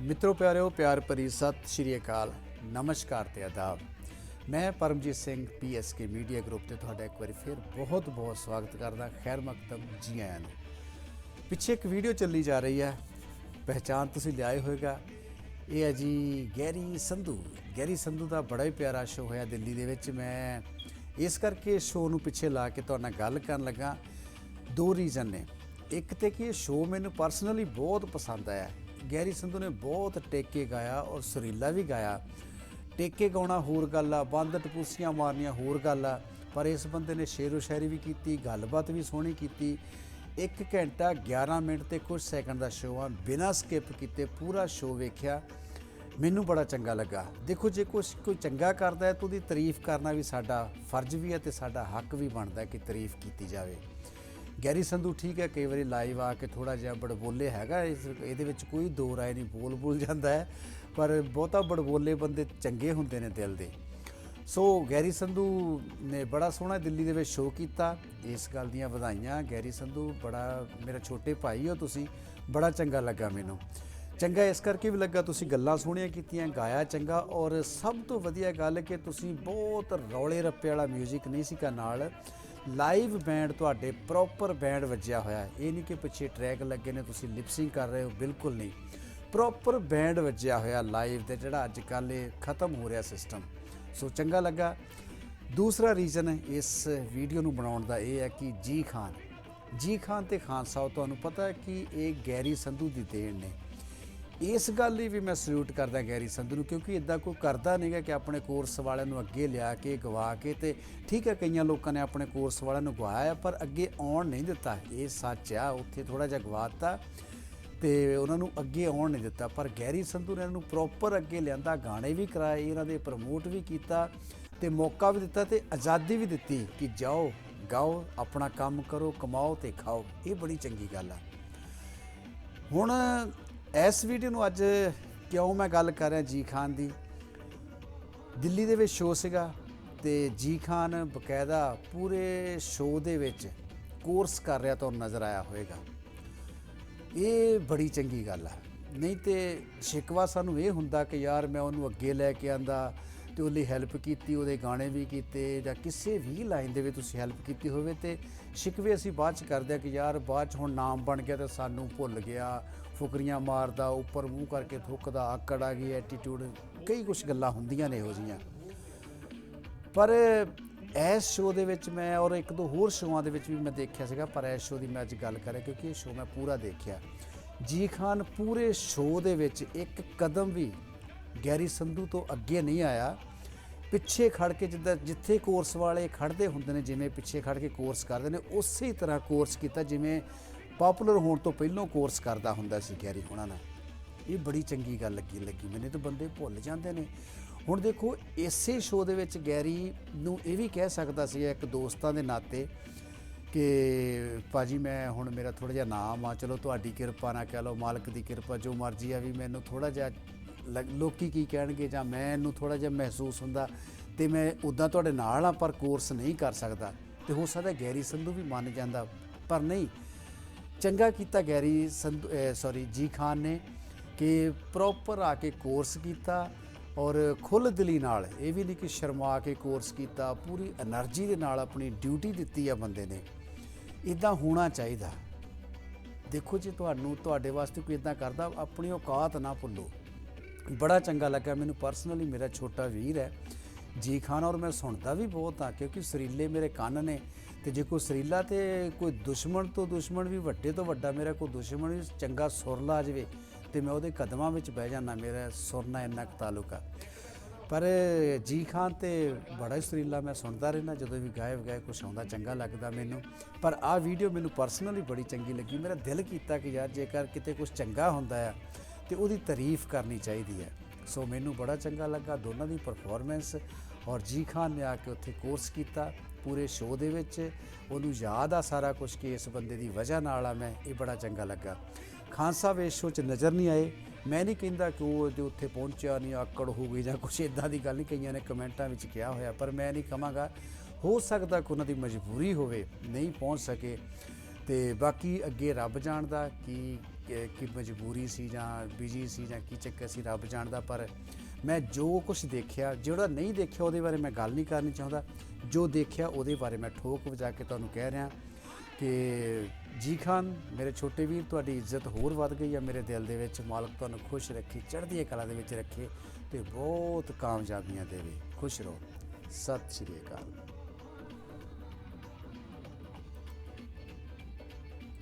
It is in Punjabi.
ਮਿੱਤਰੋ ਪਿਆਰਿਓ, ਪਿਆਰ ਭਰੀ ਸਤਿ ਸ਼੍ਰੀ ਅਕਾਲ। ਨਮਸਕਾਰ ਤੇ ਆਦਾਬ। ਮੈਂ Paramjit Singh PSK media group ਤੇ ਤੁਹਾਡਾ ਇੱਕ ਵਾਰੀ ਫਿਰ ਬਹੁਤ ਬਹੁਤ ਸਵਾਗਤ ਕਰਦਾ, ਖੈਰ ਮਕਦਮ ਜੀ ਆਇਆਂ ਨੂੰ। ਪਿੱਛੇ ਇੱਕ ਵੀਡੀਓ ਚੱਲੀ ਜਾ ਰਹੀ ਹੈ। ਪਹਿਚਾਨ ਤੁਸੀਂ ਲਿਆਏ ਹੋਏਗਾ। ਇਹ ਹੈ ਜੀ ਗੈਰੀ ਸੰਧੂ। ਗੈਰੀ ਸੰਧੂ ਦਾ ਬੜਾ ਹੀ ਪਿਆਰਾ ਸ਼ੋਅ ਹੋਇਆ ਦਿੱਲੀ ਦੇ ਵਿੱਚ। ਮੈਂ ਇਸ ਕਰਕੇ ਸ਼ੋਅ ਨੂੰ ਪਿੱਛੇ ਲਾ ਕੇ ਤੁਹਾਡੇ ਨਾਲ ਗੱਲ ਕਰਨ ਲੱਗਾ। ਦੋ ਰੀਜ਼ਨ ਨੇ। ਇੱਕ ਤੇ ਕਿ ਇਹ ਸ਼ੋਅ ਮੈਨੂੰ ਪਰਸਨਲੀ ਬਹੁਤ ਪਸੰਦ ਆਇਆ। ਗੈਰੀ ਸੰਧੂ ਨੇ ਬਹੁਤ ਟੇਕੇ ਗਾਇਆ ਔਰ ਸੁਰੀਲਾ ਵੀ ਗਾਇਆ। ਟੇਕੇ ਗਾਉਣਾ ਹੋਰ ਗੱਲ ਆ, ਬੰਦ ਟਪੂਸੀਆਂ ਮਾਰਨੀਆਂ ਹੋਰ ਗੱਲ ਆ, ਪਰ ਇਸ ਬੰਦੇ ਨੇ ਸ਼ੇਰੋ ਸ਼ਾਇਰੀ ਵੀ ਕੀਤੀ, ਗੱਲਬਾਤ ਵੀ ਸੋਹਣੀ ਕੀਤੀ। 1 ਘੰਟਾ 11 ਮਿੰਟ ਤੇ ਕੁਝ ਸੈਕਿੰਡ ਦਾ ਸ਼ੋਅ ਆ, ਬਿਨਾਂ ਸਕਿਪ ਕੀਤੇ ਪੂਰਾ ਸ਼ੋਅ ਵੇਖਿਆ। ਮੈਨੂੰ ਬੜਾ ਚੰਗਾ ਲੱਗਾ। ਦੇਖੋ, ਜੇ ਕੁਛ ਕੋਈ ਚੰਗਾ ਕਰਦਾ ਹੈ ਤਾਂ ਉਹਦੀ ਤਾਰੀਫ ਕਰਨਾ ਵੀ ਸਾਡਾ ਫਰਜ਼ ਵੀ ਹੈ ਤੇ ਸਾਡਾ ਹੱਕ ਵੀ ਬਣਦਾ ਹੈ ਕਿ ਤਾਰੀਫ ਕੀਤੀ ਜਾਵੇ। ਗੈਰੀ ਸੰਧੂ ਠੀਕ ਹੈ, ਕਈ ਵਾਰੀ ਲਾਈਵ ਆ ਕੇ ਥੋੜਾ ਜਿਹਾ ਬੜਬੋਲੇ ਹੈਗਾ, ਇਸ ਇਹਦੇ ਵਿੱਚ ਕੋਈ ਦੋ ਰਾਏ ਨਹੀਂ, ਬੋਲ ਬੋਲ ਜਾਂਦਾ ਹੈ, ਪਰ ਬਹੁਤਾ ਬੜਬੋਲੇ ਬੰਦੇ ਚੰਗੇ ਹੁੰਦੇ ਨੇ ਦਿਲ ਦੇ। ਸੋ ਗੈਰੀ ਸੰਧੂ ਨੇ ਬੜਾ ਸੋਹਣਾ ਦਿੱਲੀ ਦੇ ਵਿੱਚ ਸ਼ੋਅ ਕੀਤਾ, ਇਸ ਗੱਲ ਦੀਆਂ ਵਧਾਈਆਂ। ਗੈਰੀ ਸੰਧੂ, ਬੜਾ ਮੇਰਾ ਛੋਟੇ ਭਾਈ ਹੋ ਤੁਸੀਂ, ਬੜਾ ਚੰਗਾ ਲੱਗਾ ਮੈਨੂੰ। ਚੰਗਾ ਇਸ ਕਰਕੇ ਵੀ ਲੱਗਾ, ਤੁਸੀਂ ਗੱਲਾਂ ਸੋਹਣੀਆਂ ਕੀਤੀਆਂ, ਗਾਇਆ ਚੰਗਾ, ਔਰ ਸਭ ਤੋਂ ਵਧੀਆ ਗੱਲ ਕਿ ਤੁਸੀਂ ਬਹੁਤ ਰੌਲੇ ਰੱਪੇ ਵਾਲਾ 뮤직 ਨਹੀਂ ਸੀਗਾ ਨਾਲ। ਲਾਈਵ ਬੈਂਡ ਤੁਹਾਡੇ ਪ੍ਰੋਪਰ ਬੈਂਡ ਵੱਜਿਆ ਹੋਇਆ ਹੈ। ਇਹ ਨਹੀਂ ਕਿ ਪਿੱਛੇ ਟਰੈਕ ਲੱਗੇ ਨੇ, ਤੁਸੀਂ ਲਿਪਸਿੰਗ ਕਰ ਰਹੇ ਹੋ, ਬਿਲਕੁਲ ਨਹੀਂ। ਪ੍ਰੋਪਰ ਬੈਂਡ ਵੱਜਿਆ ਹੋਇਆ ਲਾਈਵ ਤੇ ਜਿਹੜਾ ਅੱਜ ਕੱਲ੍ਹ ਇਹ ਖਤਮ ਹੋ ਰਿਹਾ ਸਿਸਟਮ ਸੋ ਚੰਗਾ ਲੱਗਾ। ਦੂਸਰਾ ਰੀਜ਼ਨ ਇਸ ਵੀਡੀਓ ਨੂੰ ਬਣਾਉਣ ਦਾ ਇਹ ਹੈ ਕਿ ਜੀ ਖਾਨ ਜੀ ਖਾਨ ਤੇ ਖਾਨ ਸਾਹਿਬ ਤੁਹਾਨੂੰ ਪਤਾ ਹੈ ਕਿ ਇਹ ਗੈਰੀ ਸੰਧੂ ਦੀ ਦੇਣ ਨੇ। ਇਸ ਗੱਲ ਲਈ ਵੀ ਮੈਂ ਸਲੂਟ ਕਰਦਾ ਗੈਰੀ ਸੰਧੂ ਨੂੰ, ਕਿਉਂਕਿ ਇਦਾਂ ਕੋਈ ਕਰਦਾ ਨਹੀਂਗਾ ਕਿ ਆਪਣੇ ਕੋਰਸ ਵਾਲਿਆਂ ਨੂੰ ਅੱਗੇ ਲਿਆ ਕੇ, ਗਵਾ ਕੇ ਤੇ ਠੀਕ ਹੈ ਕਈਆਂ ਲੋਕਾਂ ਨੇ ਆਪਣੇ ਕੋਰਸ ਵਾਲਿਆਂ ਨੂੰ ਗਵਾਇਆ, ਪਰ ਅੱਗੇ ਆਉਣ ਨਹੀਂ ਦਿੱਤਾ। ਇਹ ਸੱਚ ਆ, ਉੱਥੇ ਥੋੜਾ ਜਿਹਾ ਗਵਾਤਾ ਤੇ ਉਹਨਾਂ ਨੂੰ ਅੱਗੇ ਆਉਣ ਨਹੀਂ ਦਿੱਤਾ। ਪਰ ਗੈਰੀ ਸੰਧੂ ਨੇ ਇਹਨਾਂ ਨੂੰ ਪ੍ਰੋਪਰ ਅੱਗੇ ਲਿਆਂਦਾ, ਗਾਣੇ ਵੀ ਕਰਾਏ, ਇਹਨਾਂ ਦੇ ਪ੍ਰਮੋਟ ਵੀ ਕੀਤਾ ਤੇ ਮੌਕਾ ਵੀ ਦਿੱਤਾ ਤੇ ਆਜ਼ਾਦੀ ਵੀ ਦਿੱਤੀ ਕਿ ਜਾਓ, ਗਾਓ, ਆਪਣਾ ਕੰਮ ਕਰੋ, ਕਮਾਓ ਤੇ ਖਾਓ। ਇਹ ਬੜੀ ਚੰਗੀ ਗੱਲ ਆ। ਹੁਣ ਇਸ ਵੀਡੀਓ ਨੂੰ ਅੱਜ ਕਿਉਂ ਮੈਂ ਗੱਲ ਕਰ ਰਿਹਾ ਜੀ ਖਾਨ ਦੀ? ਦਿੱਲੀ ਦੇ ਵਿੱਚ ਸ਼ੋਅ ਸੀਗਾ ਤੇ ਜੀ ਖਾਨ ਬਕਾਇਦਾ ਪੂਰੇ ਸ਼ੋਅ ਦੇ ਵਿੱਚ ਕੋਰਸ ਕਰ ਰਿਹਾ ਤੁਹਾਨੂੰ ਨਜ਼ਰ ਆਇਆ ਹੋਵੇਗਾ। ਇਹ ਬੜੀ ਚੰਗੀ ਗੱਲ ਆ। ਨਹੀਂ ਤੇ ਸ਼ਿਕਵਾ ਸਾਨੂੰ ਇਹ ਹੁੰਦਾ ਕਿ ਯਾਰ ਮੈਂ ਉਹਨੂੰ ਅੱਗੇ ਲੈ ਕੇ ਆਂਦਾ ਤੇ ਉਹਦੀ ਹੈਲਪ ਕੀਤੀ, ਉਹਦੇ ਗਾਣੇ ਵੀ ਕੀਤੇ ਜਾਂ ਕਿਸੇ ਵੀ ਲਾਈਨ ਦੇ ਵਿੱਚ ਤੁਸੀਂ ਹੈਲਪ ਕੀਤੀ ਹੋਵੇ ਤੇ ਸ਼ਿਕਵੇ ਅਸੀਂ ਬਾਅਦ ਚ ਕਰਦੇ ਆ ਕਿ ਯਾਰ ਬਾਅਦ ਚ ਹੁਣ ਨਾਮ ਬਣ ਗਿਆ ਤੇ ਸਾਨੂੰ ਭੁੱਲ ਗਿਆ ਫੁਕਰੀਆਂ ਮਾਰਦਾ, ਉੱਪਰ ਮੂੰਹ ਕਰਕੇ ਥੁੱਕਦਾ, ਆਕੜ ਆ ਗਈ ਐਟੀਟਿਊਡ ਕਈ ਕੁਝ ਗੱਲਾਂ ਹੁੰਦੀਆਂ ਨੇ ਇਹੋ ਜੀਆਂ ਪਰ ਇਸ ਸ਼ੋਅ ਦੇ ਵਿੱਚ ਮੈਂ ਔਰ ਇੱਕ ਦੋ ਹੋਰ ਸ਼ੋਆਂ ਦੇ ਵਿੱਚ ਵੀ ਮੈਂ ਦੇਖਿਆ ਸੀਗਾ, ਪਰ ਇਸ ਸ਼ੋਅ ਦੀ ਮੈਂ ਅੱਜ ਗੱਲ ਕਰਾਂ ਕਿਉਂਕਿ ਇਹ ਸ਼ੋਅ ਮੈਂ ਪੂਰਾ ਦੇਖਿਆ। ਜੀ ਖਾਨ ਪੂਰੇ ਸ਼ੋਅ ਦੇ ਵਿੱਚ ਇੱਕ ਕਦਮ ਵੀ ਗੈਰੀ ਸੰਧੂ ਤੋਂ ਅੱਗੇ ਨਹੀਂ ਆਇਆ। ਪਿੱਛੇ ਖੜ ਕੇ ਜਿੱਦਾਂ ਜਿੱਥੇ ਕੋਰਸ ਵਾਲੇ ਖੜਦੇ ਹੁੰਦੇ ਨੇ, ਜਿਵੇਂ ਪਿੱਛੇ ਖੜ ਕੇ ਕੋਰਸ ਕਰਦੇ ਨੇ, ਉਸੇ ਤਰ੍ਹਾਂ ਕੋਰਸ ਕੀਤਾ, ਜਿਵੇਂ ਪਪੂਲਰ ਹੋਣ ਤੋਂ ਪਹਿਲਾਂ ਕੋਰਸ ਕਰਦਾ ਹੁੰਦਾ ਸੀ ਗੈਰੀ ਹੋਣਾ ਨਾਲ। ਇਹ ਬੜੀ ਚੰਗੀ ਗੱਲ ਲੱਗੀ ਲੱਗੀ ਮੈਨੂੰ ਤਾਂ ਬੰਦੇ ਭੁੱਲ ਜਾਂਦੇ ਨੇ। ਹੁਣ ਦੇਖੋ, ਇਸੇ ਸ਼ੋਅ ਦੇ ਵਿੱਚ ਗੈਰੀ ਨੂੰ ਇਹ ਵੀ ਕਹਿ ਸਕਦਾ ਸੀ, ਇੱਕ ਦੋਸਤਾਂ ਦੇ ਨਾਤੇ ਕਿ ਭਾਜੀ ਮੈਂ ਹੁਣ ਮੇਰਾ ਥੋੜਾ ਜਿਹਾ ਨਾਮ ਆ, ਚਲੋ ਤੁਹਾਡੀ ਕਿਰਪਾ ਨਾ ਕਹਿ ਲਓ, ਮਾਲਕ ਦੀ ਕਿਰਪਾ, ਜੋ ਮਰਜ਼ੀ ਆ ਵੀ ਮੈਨੂੰ ਥੋੜਾ ਜਿਹਾ ਲੱਗ- ਲੋਕੀ ਕੀ ਕਹਿਣਗੇ ਜਾਂ ਮੈਨੂੰ ਥੋੜਾ ਜਿਹਾ ਮਹਿਸੂਸ ਹੁੰਦਾ ਤੇ ਮੈਂ ਉਦਾਂ ਤੁਹਾਡੇ ਨਾਲ ਆ, ਪਰ ਕੋਰਸ ਨਹੀਂ ਕਰ ਸਕਦਾ। ਤੇ ਹੋ ਸਕਦਾ ਗੈਰੀ ਸੰਧੂ ਵੀ ਮੰਨ ਜਾਂਦਾ, ਪਰ ਨਹੀਂ ਚੰਗਾ ਕੀਤਾ ਗੈਰੀ ਸੌਰੀ ਜੀ ਖਾਨ ਨੇ ਕਿ ਪ੍ਰੋਪਰ ਆ ਕੇ ਕੋਰਸ ਕੀਤਾ ਔਰ ਖੁੱਲ ਦਿਲੀ ਨਾਲ ਇਹ ਵੀ ਨਹੀਂ ਕਿ ਸ਼ਰਮਾ ਕੇ ਕੋਰਸ ਕੀਤਾ, ਪੂਰੀ એનર્ਜੀ ਦੇ ਨਾਲ ਆਪਣੀ ਡਿਊਟੀ ਦਿੱਤੀ ਆ ਬੰਦੇ ਨੇ। ਇਦਾਂ ਹੋਣਾ ਚਾਹੀਦਾ। ਦੇਖੋ ਜੀ ਤੁਹਾਨੂੰ, ਤੁਹਾਡੇ ਵਾਸਤੇ ਕੋਈ ਇਦਾਂ ਕਰਦਾ, ਆਪਣੀ ਔਕਾਤ ਨਾ ਭੁੱਲੋ। ਬੜਾ ਚੰਗਾ ਲੱਗਾ ਮੈਨੂੰ ਪਰਸਨਲੀ ਮੇਰਾ ਛੋਟਾ ਵੀਰ ਹੈ। ਜੀ ਖਾਨ ਔਰ ਮੈਂ ਸੁਣਦਾ ਵੀ ਬਹੁਤ ਆ ਕਿਉਂਕਿ ਸਰੀਲੇ ਮੇਰੇ ਕੰਨ ਨੇ। ਤੇ ਜੇ ਕੋਈ ਸਰੀਲਾ ਤੇ ਕੋਈ ਦੁਸ਼ਮਣ ਤੋਂ ਦੁਸ਼ਮਣ ਵੀ ਵੱਡੇ ਤੋਂ ਵੱਡਾ, ਮੇਰਾ ਕੋਈ ਦੁਸ਼ਮਣ ਵੀ ਚੰਗਾ ਸੁਰ ਲਾ ਜਾਵੇ ਤੇ ਮੈਂ ਉਹਦੇ ਕਦਮਾਂ ਵਿੱਚ ਬਹਿ ਜਾਣਾ ਮੇਰਾ ਸੁਰਨਾ ਇੰਨਾ ਕੁ ਤਾਲੁਕ ਆ। ਪਰ ਜੀ ਖਾਨ ਤੇ ਬੜਾ ਹੀ ਸਰੀਲਾ ਮੈਂ ਸੁਣਦਾ ਰਹਿਣਾ ਜਦੋਂ ਵੀ ਗਾਇਬ ਗਾਇ ਕੁਛ ਆਉਂਦਾ, ਚੰਗਾ ਲੱਗਦਾ ਮੈਨੂੰ। ਪਰ ਆਹ ਵੀਡੀਓ ਮੈਨੂੰ ਪਰਸਨਲੀ ਬੜੀ ਚੰਗੀ ਲੱਗੀ, ਮੇਰਾ ਦਿਲ ਕੀਤਾ ਕਿ ਯਾਰ ਜੇਕਰ ਕਿਤੇ ਕੁਝ ਚੰਗਾ ਹੁੰਦਾ ਆ, ਤੇ ਉਹਦੀ ਤਾਰੀਫ ਕਰਨੀ ਚਾਹੀਦੀ ਹੈ ਸੋ ਮੈਨੂੰ ਬੜਾ ਚੰਗਾ ਲੱਗਾ, ਦੋਨਾਂ ਦੀ ਪਰਫਾਰਮੈਂਸ ਔਰ ਜੀ ਖਾਨ ਨੇ ਆ ਕੇ ਉੱਥੇ ਕੋਰਸ ਕੀਤਾ ਪੂਰੇ ਸ਼ੋਅ ਦੇ ਵਿੱਚ। ਉਹਨੂੰ ਯਾਦ ਆ ਸਾਰਾ ਕੁਝ ਕਿ ਇਸ ਬੰਦੇ ਦੀ ਵਜ੍ਹਾ ਨਾਲ ਆ ਮੈਂ, ਇਹ ਬੜਾ ਚੰਗਾ ਲੱਗਾ। ਖਾਨ ਸਾਹਿਬ ਇਸ ਸ਼ੋਅ 'ਚ ਨਜ਼ਰ ਨਹੀਂ ਆਏ। ਮੈਂ ਨਹੀਂ ਕਹਿੰਦਾ ਕਿ ਉਹ ਜੇ ਉੱਥੇ ਪਹੁੰਚਿਆ ਨਹੀਂ, ਆਕੜ ਹੋ ਗਈ ਜਾਂ ਕੁਝ ਇਦਾਂ ਦੀ ਗੱਲ ਨਹੀਂ, ਕਈਆਂ ਨੇ ਕਮੈਂਟਾਂ ਵਿੱਚ ਕਿਹਾ ਹੋਇਆ, ਪਰ ਮੈਂ ਨਹੀਂ ਕਹਾਂਗਾ। ਹੋ ਸਕਦਾ ਕਿ ਉਹਨਾਂ ਦੀ ਮਜਬੂਰੀ ਹੋਵੇ, ਨਹੀਂ ਪਹੁੰਚ ਸਕੇ। ਤੇ ਬਾਕੀ ਅੱਗੇ ਰੱਬ ਜਾਣਦਾ ਕਿ ਕਿ ਕਿ ਮਜਬੂਰੀ ਸੀ ਜਾਂ ਬਿਜ਼ੀ ਸੀ ਜਾਂ ਕੀ ਚੱਕਰ ਸੀ ਰੱਬ ਜਾਣਦਾ, ਪਰ ਮੈਂ ਜੋ ਕੁਝ ਦੇਖਿਆ, ਜਿਹੜਾ ਨਹੀਂ ਦੇਖਿਆ ਉਹਦੇ ਬਾਰੇ ਮੈਂ ਗੱਲ ਨਹੀਂ ਕਰਨੀ ਚਾਹੁੰਦਾ। ਜੋ ਦੇਖਿਆ ਉਹਦੇ ਬਾਰੇ ਮੈਂ ਠੋਕ ਵਜਾ ਕੇ ਤੁਹਾਨੂੰ ਕਹਿ ਰਿਹਾ ਕਿ ਜੀ ਖਾਨ, ਮੇਰੇ ਛੋਟੇ ਵੀਰ, ਤੁਹਾਡੀ ਇੱਜ਼ਤ ਹੋਰ ਵੱਧ ਗਈ ਆ। ਮੇਰੇ ਦਿਲ ਦੇ ਵਿੱਚ ਮਾਲਕ ਤੁਹਾਨੂੰ ਖੁਸ਼ ਰੱਖੇ ਚੜ੍ਹਦੀ ਕਲਾ ਦੇ ਵਿੱਚ ਰੱਖੇ ਤੇ ਬਹੁਤ ਕਾਮਯਾਬੀਆਂ ਦੇਵੇ ਖੁਸ਼ ਰਹੋ। ਸਤਿ ਸ਼੍ਰੀ ਅਕਾਲ।